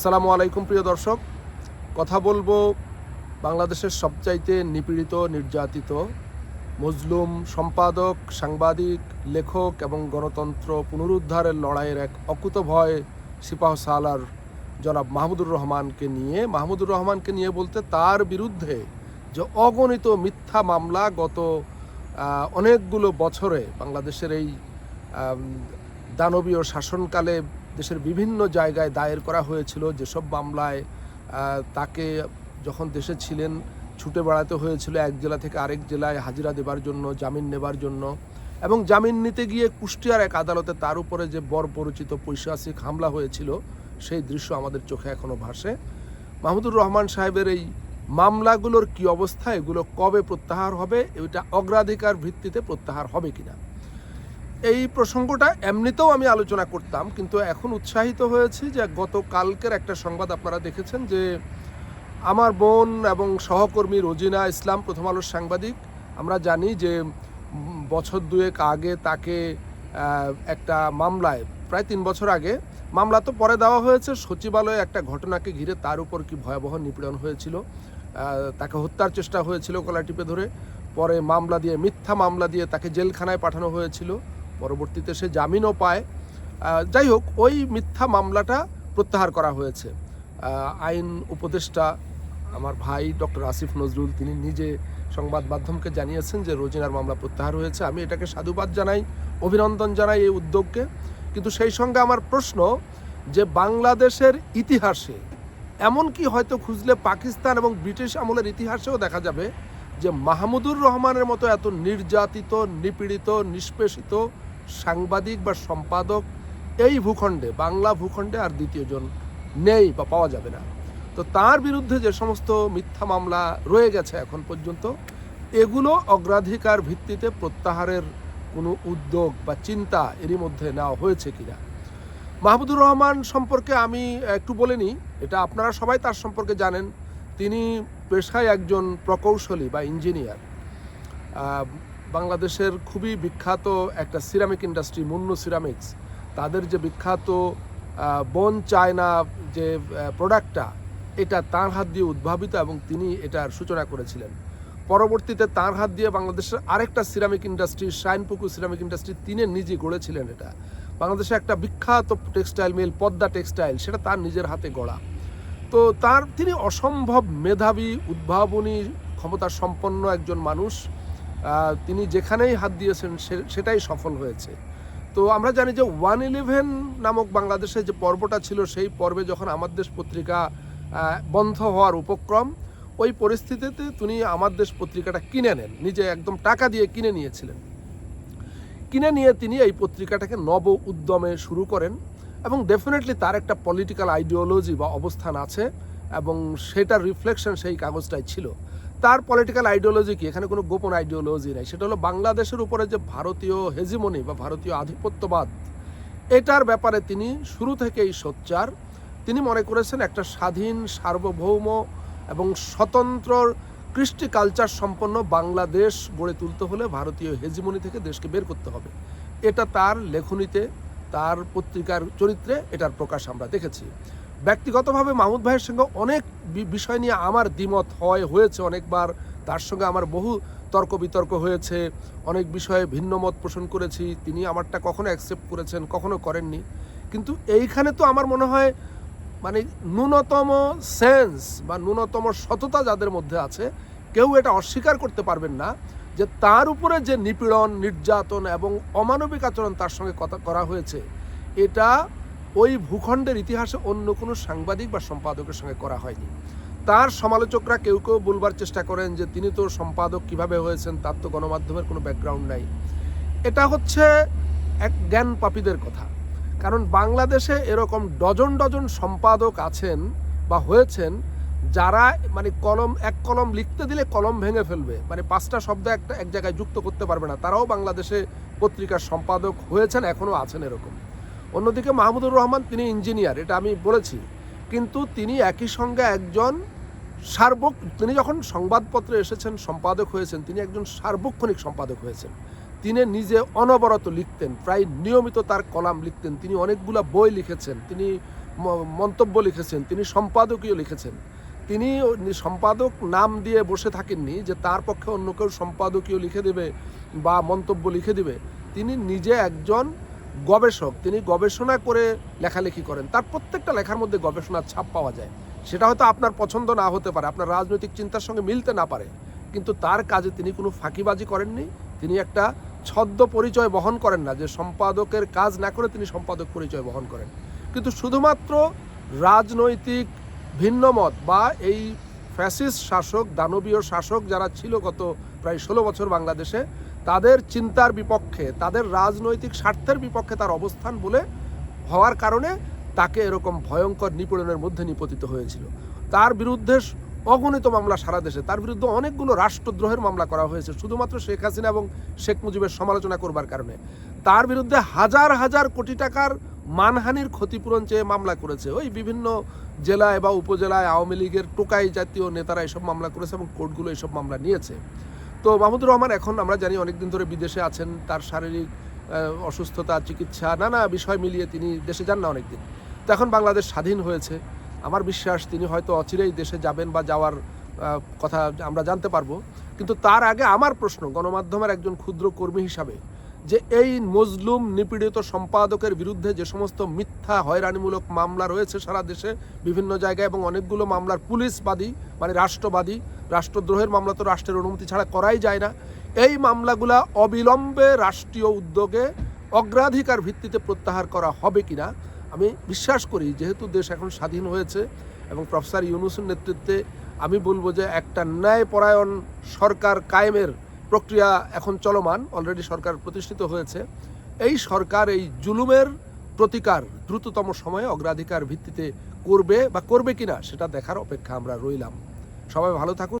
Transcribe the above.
সালামু আলাইকুম প্রিয় দর্শক। কথা বলব বাংলাদেশের সবচাইতে নিপীড়িত, নির্যাতিত, মজলুম সম্পাদক, সাংবাদিক, লেখক এবং গণতন্ত্র পুনরুদ্ধারের লড়াইয়ের এক অকুতভয় সিপাহ সালার জনাব মাহমুদুর রহমানকে নিয়ে। মাহমুদুর রহমানকে নিয়ে বলতে তার বিরুদ্ধে যে অগণিত মিথ্যা মামলা গত অনেকগুলো বছরে বাংলাদেশের এই দানবীয় শাসনকালে দেশের বিভিন্ন জায়গায় দায়ের করা হয়েছিল, যেসব মামলায় তাকে যখন দেশে ছিলেন, ছুটে বেড়াতে হয়েছিল এক জেলা থেকে আরেক জেলায় হাজিরা দেবার জন্য, জামিন নেবার জন্য। এবং জামিন নিতে গিয়ে কুষ্টিয়ার এক আদালতে তার উপরে যে বর পরিচিত পৈশাচিক হামলা হয়েছিল, সেই দৃশ্য আমাদের চোখে এখনও ভাসে। মাহমুদুর রহমান সাহেবের এই মামলাগুলোর কি অবস্থা? এগুলো কবে প্রত্যাহার হবে? এটা অগ্রাধিকার ভিত্তিতে প্রত্যাহার হবে কিনা? এই প্রসঙ্গটা এমনিতেও আমি আলোচনা করতাম, কিন্তু এখন উৎসাহিত হয়েছি যে গতকালকের একটা সংবাদ আপনারা দেখেছেন যে আমার বোন এবং সহকর্মী রোজিনা ইসলাম, প্রথম আলোর সাংবাদিক, আমরা জানি যে বছর দুয়েক আগে তাকে একটা মামলায়, প্রায় তিন বছর আগে, মামলা তো পরে দেওয়া হয়েছে, সচিবালয়ে একটা ঘটনাকে ঘিরে তার উপর কি ভয়াবহ নিপীড়ন হয়েছিল তাকে হত্যার চেষ্টা হয়েছিল গলা টিপে ধরে, পরে মামলা দিয়ে, মিথ্যা মামলা দিয়ে তাকে জেলখানায় পাঠানো হয়েছিল। পরবর্তীতে সে জামিনও পায়। যাই হোক, ওই মিথ্যা মামলাটা প্রত্যাহার করা হয়েছে। আইন উপদেষ্টা আমার ভাই ডক্টর আসিফ নজরুল, তিনি নিজে সংবাদ মাধ্যমকে জানিয়েছেন যে রোজিনার মামলা প্রত্যাহার হয়েছে। আমি এটাকে সাধুবাদ জানাই, অভিনন্দন জানাই এই উদ্যোগকে। কিন্তু সেই সঙ্গে আমার প্রশ্ন যে বাংলাদেশের ইতিহাসে এমনকি হয়তো খুঁজলে পাকিস্তান এবং ব্রিটিশ আমলের ইতিহাসেও দেখা যাবে যে মাহমুদুর রহমানের মতো এত নির্যাতিত, নিপীড়িত, নিষ্পেষিত সাংবাদিক বা সম্পাদক এই ভূখণ্ডে, বাংলা ভূখণ্ডে আর দ্বিতীয়জন নেই বা পাওয়া যাবে না। তো তার বিরুদ্ধে যে সমস্ত মিথ্যা মামলা রয়ে গেছে এখন পর্যন্ত, এগুলো অগ্রাধিকার ভিত্তিতে প্রত্যাহারের কোনো উদ্যোগ বা চিন্তা এরই মধ্যে নেওয়া হয়েছে কিনা। মাহমুদুর রহমান সম্পর্কে আমি একটু বলে নিই, এটা আপনারা সবাই তার সম্পর্কে জানেন। তিনি পেশায় একজন প্রকৌশলী বা ইঞ্জিনিয়ার। বাংলাদেশের খুবই বিখ্যাত একটা সিরামিক ইন্ডাস্ট্রি, মুন্নু সিরামিক্স। তাদের যে বিখ্যাত বন চায়না যে প্রোডাক্টটা, এটা তার হাত দিয়ে উদ্ভাবিত এবং তিনি এটার সূচনা করেছিলেন। পরবর্তীতে তার হাত দিয়ে বাংলাদেশের আরেকটা ceramic industry Shinepukur ceramic industry, তিনি নিজে গড়েছিলেন এটা। বাংলাদেশে একটা বিখ্যাত টেক্সটাইল মিল, পদ্মা টেক্সটাইল, সেটা তার নিজের হাতে গড়া। তো তার তিনি অসম্ভব মেধাবী, উদ্ভাবনী ক্ষমতা সম্পন্ন একজন মানুষ। তিনি যেখানেই হাত দিয়েছেন সেটাই সফল হয়েছে। তো আমরা জানি যে ওয়ান ইলেভেন নামক বাংলাদেশে যে পর্বটা ছিল, সেই পর্বে যখন আমার দেশ পত্রিকা বন্ধ হওয়ার উপক্রম, ওই পরিস্থিতিতে তিনি আমার দেশ পত্রিকাটা কিনে নেন। নিজে একদম টাকা দিয়ে কিনে নিয়েছিলেন। কিনে নিয়ে তিনি এই পত্রিকাটাকে নব উদ্যমে শুরু করেন। এবং ডেফিনেটলি তার একটা পলিটিক্যাল আইডিওলজি বা অবস্থান আছে এবং সেটার রিফ্লেকশন সেই কাগজটাই ছিল। তার পলিটিক্যাল আইডিওলজি কি? এখানে কোনো গোপন আইডিওলজি নাই। সেটা হলো বাংলাদেশের উপরে যে ভারতীয় হেজিমনি বা ভারতীয় আধিপত্যবাদ, এটার ব্যাপারে তিনি শুরু থেকেই সোচ্চার। তিনি মনে করেছেন একটা স্বাধীন, সার্বভৌম এবং স্বতন্ত্র কৃষ্টি কালচার সম্পন্ন বাংলাদেশ গড়ে তুলতে হলে ভারতীয় হেজিমনি থেকে দেশকে বের করতে হবে। এটা তার লেখনীতে তার পত্রিকার চরিত্রে এটার প্রকাশ আমরা দেখেছি। ব্যক্তিগতভাবে মাহমুদ ভাইয়ের সঙ্গে অনেক বিষয় নিয়ে আমার দ্বিমত হয়, হয়েছে অনেকবার। তার সঙ্গে আমার বহু তর্ক বিতর্ক হয়েছে, অনেক বিষয়ে ভিন্ন মত পোষণ করেছি। তিনি আমারটা কখনো অ্যাকসেপ্ট করেছেন, কখনো করেননি। কিন্তু এইখানে তো আমার মনে হয় মানে ন্যূনতম সেন্স বা ন্যূনতম সততা যাদের মধ্যে আছে, কেউ এটা অস্বীকার করতে পারবেন না। যে তার উপরে যে নিপীড়ন, নির্যাতন এবং অমানবিক আচরণ তার সঙ্গে কথা, করা হয়েছে, এটা ওই ভূখণ্ডের ইতিহাসে অন্য কোনো সাংবাদিক বা সম্পাদকের সঙ্গে করা হয়নি। তার সমালোচকরা কেউ কেউ বলবার চেষ্টা করেন যে তিনি তো সম্পাদক কীভাবে হয়েছেন, তার তো গণমাধ্যমের কোনো ব্যাকগ্রাউন্ড নাই। এটা হচ্ছে এক জ্ঞান পাপীদের কথা। কারণ বাংলাদেশে এরকম ডজন ডজন সম্পাদক আছেন বা হয়েছেন যারা মানে কলম, এক কলম লিখতে দিলে কলম ভেঙে ফেলবে। মানে পাঁচটা শব্দ একটা, এক জায়গায় যুক্ত করতে পারবে না। তারাও বাংলাদেশে পত্রিকার সম্পাদক হয়েছেন, এখনও আছেন এরকম। অন্যদিকে মাহমুদুর রহমান তিনি ইঞ্জিনিয়ার, এটা আমি বলেছি। কিন্তু তিনি একই সঙ্গে একজন সার্বক, তিনি যখন সংবাদপত্রে এসেছেন, সম্পাদক হয়েছেন, তিনি একজন সার্বক্ষণিক সম্পাদক হয়েছেন। তিনি নিজে অনবরত লিখতেন, প্রায় নিয়মিত তার কলাম লিখতেন। তিনি অনেকগুলা বই লিখেছেন, তিনি মন্তব্য লিখেছেন, তিনি সম্পাদকীয় লিখেছেন। তিনি সম্পাদক নাম দিয়ে বসে থাকেননি যে তার পক্ষে অন্য কেউ সম্পাদকীয় লিখে দেবে বা মন্তব্য লিখে দেবে। তিনি নিজে একজন গবেষক। তিনি গবেষণা করে লেখালেখি করেন। তার প্রত্যেকটা লেখার মধ্যে গবেষণার ছাপ পাওয়া যায়। সেটা হয়তো আপনার পছন্দ না হতে পারে, আপনার রাজনৈতিক চিন্তার সঙ্গে মিলতে না পারে। কিন্তু তার কাজে তিনি কোনো ফাঁকিবাজি করেননি। তিনি একটা ছদ্ম পরিচয় বহন করেন না যে সম্পাদকের কাজ না করে তিনি সম্পাদক পরিচয় বহন করেন। কিন্তু শুধুমাত্র রাজনৈতিক ভিন্নমত বা এই ফ্যাসিস্ট শাসক, দানবীয় শাসক যারা ছিল গত প্রায় ষোলো বছর বাংলাদেশে, তাদের চিন্তার বিপক্ষে, তাদের রাজনৈতিক স্বার্থের বিপক্ষে তার অবস্থান বলে হওয়ার কারণে তাকে এরকম ভয়ঙ্কর নিপীড়নের মধ্যে নিপতিত হয়েছিল। তার বিরুদ্ধে অগণিত মামলা সারা দেশে, তার বিরুদ্ধে অনেকগুলো রাষ্ট্রদ্রোহের মামলা করা হয়েছে, শুধুমাত্র শেখ হাসিনা এবং শেখ মুজিবের সমালোচনা করবার কারণে। তার বিরুদ্ধে হাজার হাজার কোটি টাকার মানহানির ক্ষতিপূরণ চেয়ে মামলা করেছে। ওই বিভিন্ন জেলায় বা উপজেলায় আওয়ামী লীগের টোকাই জাতীয় নেতারা এসব মামলা করেছে এবং কোর্টগুলো এসব মামলা নিয়েছে। তো মাহমুদুর রহমান, এখন আমরা জানি অনেকদিন ধরে বিদেশে আছেন, তার শারীরিক অসুস্থতা, চিকিৎসা, নানা বিষয় মিলিয়ে তিনি দেশে যান না অনেকদিন। তো এখন বাংলাদেশ স্বাধীন হয়েছে। আমার বিশ্বাস, তিনি হয়তো অচিরেই দেশে যাবেন বা যাওয়ার কথা আমরা জানতে পারব। কিন্তু তার আগে আমার প্রশ্ন, গণমাধ্যমের একজন ক্ষুদ্র কর্মী হিসাবে যে এই মজলুম নিপীড়িত সম্পাদকের বিরুদ্ধে যে সমস্ত মিথ্যা হয়রানিমূলক মামলা রয়েছে সারা দেশে, বিভিন্ন জায়গায় এবং অনেকগুলো মামলার পুলিশবাদী মানে রাষ্ট্রবাদী, রাষ্ট্রদ্রোহের মামলা তো রাষ্ট্রের অনুমতি ছাড়া করাই যায় না। এই মামলাগুলা অবিলম্বে রাষ্ট্রীয় উদ্যোগে অগ্রাধিকার ভিত্তিতে প্রত্যাহার করা হবে কিনা, আমি বিশ্বাস করি, যেহেতু দেশ এখন স্বাধীন হয়েছে এবং প্রফেসর ইউনুসের নেতৃত্বে আমি বলব যে একটা ন্যায়পরায়ণ সরকার কায়েমের প্রক্রিয়া এখন চলমান অলরেডি সরকার প্রতিষ্ঠিত হয়েছে। এই সরকার এই জুলুমের প্রতিকার দ্রুততম সময়ে অগ্রাধিকার ভিত্তিতে করবে বা করবে কিনা, সেটা দেখার অপেক্ষা আমরা রইলাম। সবাই ভালো থাকুন।